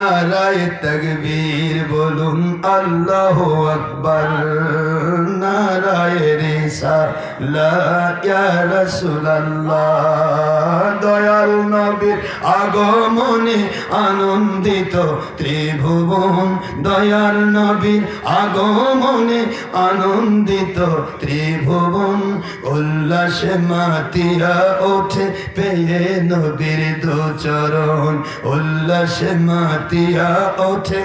নারায় তকবীর বলুন আল্লাহ আকবর। নারায় রেসা ইয়া দয়াল নবীর আগমনে আনন্দিত ত্রিভুবন দয়াল নবীর আগমনে আনন্দিত ত্রিভুবন। উল্লাসে মাতিয়া ওঠে পেয়ে নবীর দু চরণ উল্লাসে মাতিয়া ওঠে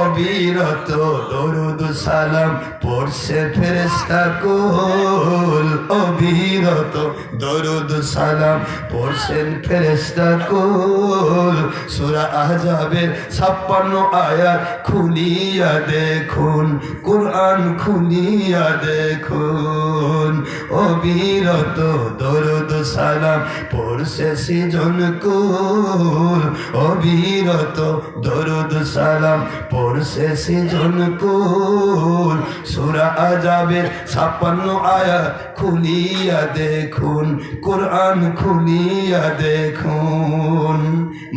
অবিরত দরুদ সালাম পড়ছে ফেরেস্তা কুল। অবিরত দরুদ সালাম পড়ছেন ফেরেস্তা কুল। সুরা আহজাবের ছাপ্পান্ন আয়াত খুলিয়া দেখুন, কোরআন খুলিয়া দেখুন। অবিরত দরদ সালাম পড়ছে সিজন কুল। অবিরত দরদ সালাম পড়ছে সিজন কুল। সুরা আজাবের ছাপ্পান্ন আয়াত খুলিয়া দেখুন, কোরআন খুলিয়া দেখুন।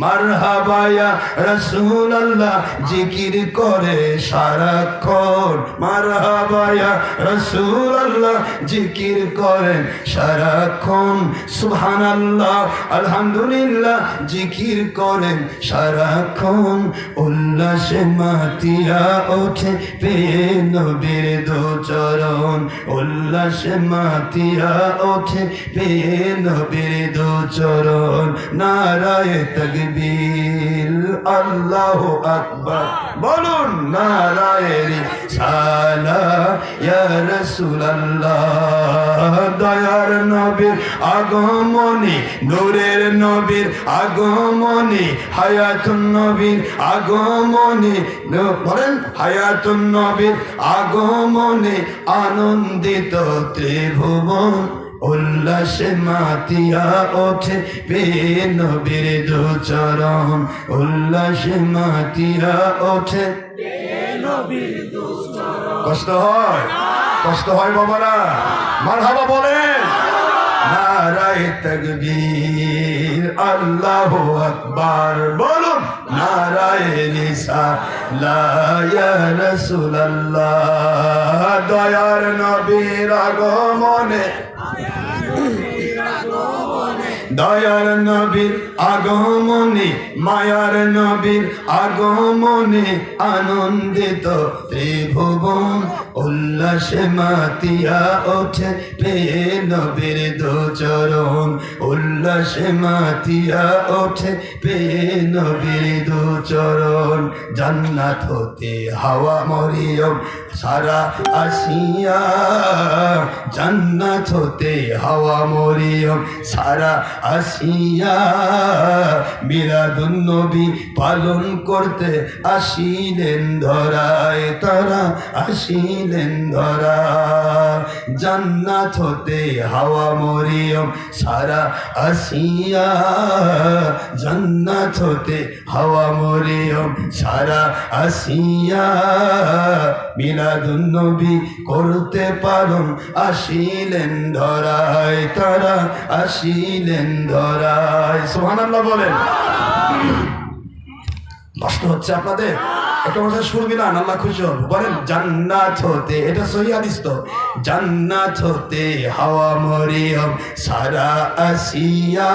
মারহাবায়া রসুল আল্লাহ জিকির করে সারাক্ষণ। মারহাবায়া রসুল আল্লাহ জিকির করেন সারাক্ষণ। সুহান আল্লাহ আলহামদুলিল্লাহ, জিকির করেন সারাক্ষণ। উল্লাসে মাতিয়া ওঠে পেয়ে নবীর দো চরণ উল্লাসে মাতিয়া ওঠে পেয়ে নবীর চরণ নারায় তকবীর, আল্লাহ আকবার। বলুন নারায় সালা ইয়া রাসূলুল্লাহ। দয়ার নবীর আগমনী, নূরের নবীর আগমনী, হায়াতুন নবীর আগমনী বলেন, হায়াতুন নবীর আগমনে, আনন্দিত ত্রিভুবন উল্লাসে মাতিয়া ওঠে বে নবীর দু চরণ। উল্লাসে মাতিয়া ওঠে কষ্ট হয়? কষ্ট হয় বাবারা। মার হাবা বলেন। নারায় তকবীর, আল্লাহ আকবার। বলুন। নারায় রসুল্লাহ দয়ার নবীর আগমনে দয়ার নবীর আগমনে, মায়ার নবীর আগমনে আনন্দিত ত্রিভুবন উল্লাসে মাতিয়া ওঠে পেয়ে নবীর দু চরণ উল্লাসে মাতিয়া ওঠে পেয়ে নবীর দু চরণ জান্নাত হতে হাওয়া মরিয়ম সারা আসিয়া। জান্নাত হতে হাওয়া মরিয়ম সারা আসিয়া মিলাদুন নবী পালন করতে আসিলেন ধরায়, তারা আসিলেন ধরা জান্নাত হতে হাওয়া মরিয়ম সারা আসিয়া, জান্নাত হতে হাওয়া মরিয়ম সারা আসিয়া। মিলাদুন নবী করতে পালন আসিলেন ধরায়, তারা আসিলেন ধরায়। সুবহানাল্লাহ বলেন। কষ্ট হচ্ছে আপনাদের? একটা কথা শুনবি না আল্লাহ খুশি হব বলেন, জান্নাত হতে। এটা সহি তো। জান্নাত হতে হাওয়া মরিয়ম সারা আসিয়া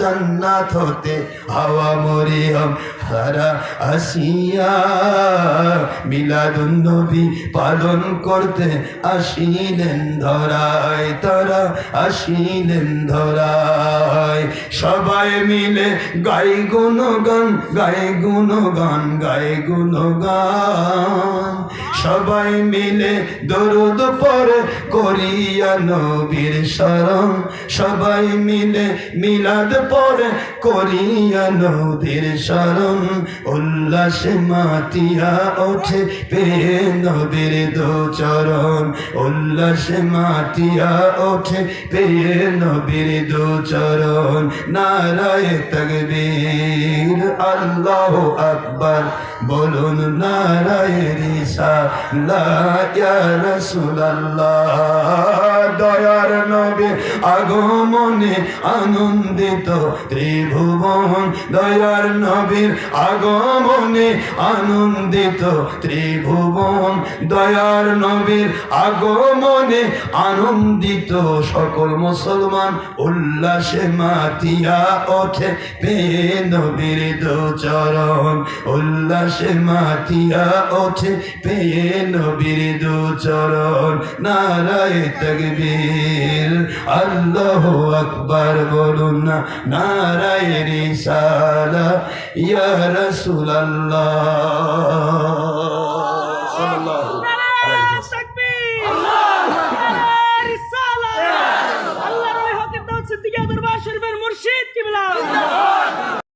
জান্নাত হতে হাওয়া মরিয়ম সারা আসিয়া মিলাদুন নবী পালন করতে আসিলেন ধরায়, তারা আসিলেন ধরায়। সবাই মিলে গাই গুণগান গাই গুণগান গাই গুণগান। সবাই মিলে দরুদ পরে করিয়া নবীর শরণ। সবাই মিলে মিলাদ পরে করিয়া নবীর শরণ। উল্লাসে মাতিয়া ওঠে পে নবীর দো চরণ। উল্লাসে মাতিয়া ওঠে পে নবীর দো চরণ। নারায় তকবীর, আল্লাহ আকবার। বলুন দয়ার নবী আগমনে আনন্দিত ত্রিভুবন। দয়ার নবীর আগমনে আনন্দিত ত্রিভুবন। দয়ার নবীর আগমনে আনন্দিত সকল মুসলমান। উল্লাসে মাতিয়া ওঠে পেয়ে নবীর দুচরণ। উল্লাসে মাতিয়া ওঠে, পেয়ে নবীর দু চরণ, নারায় তকবীর। আল্লাহ আকবার বলুন না, নারায় রিসালা। ইয়া রাসূলুল্লাহ।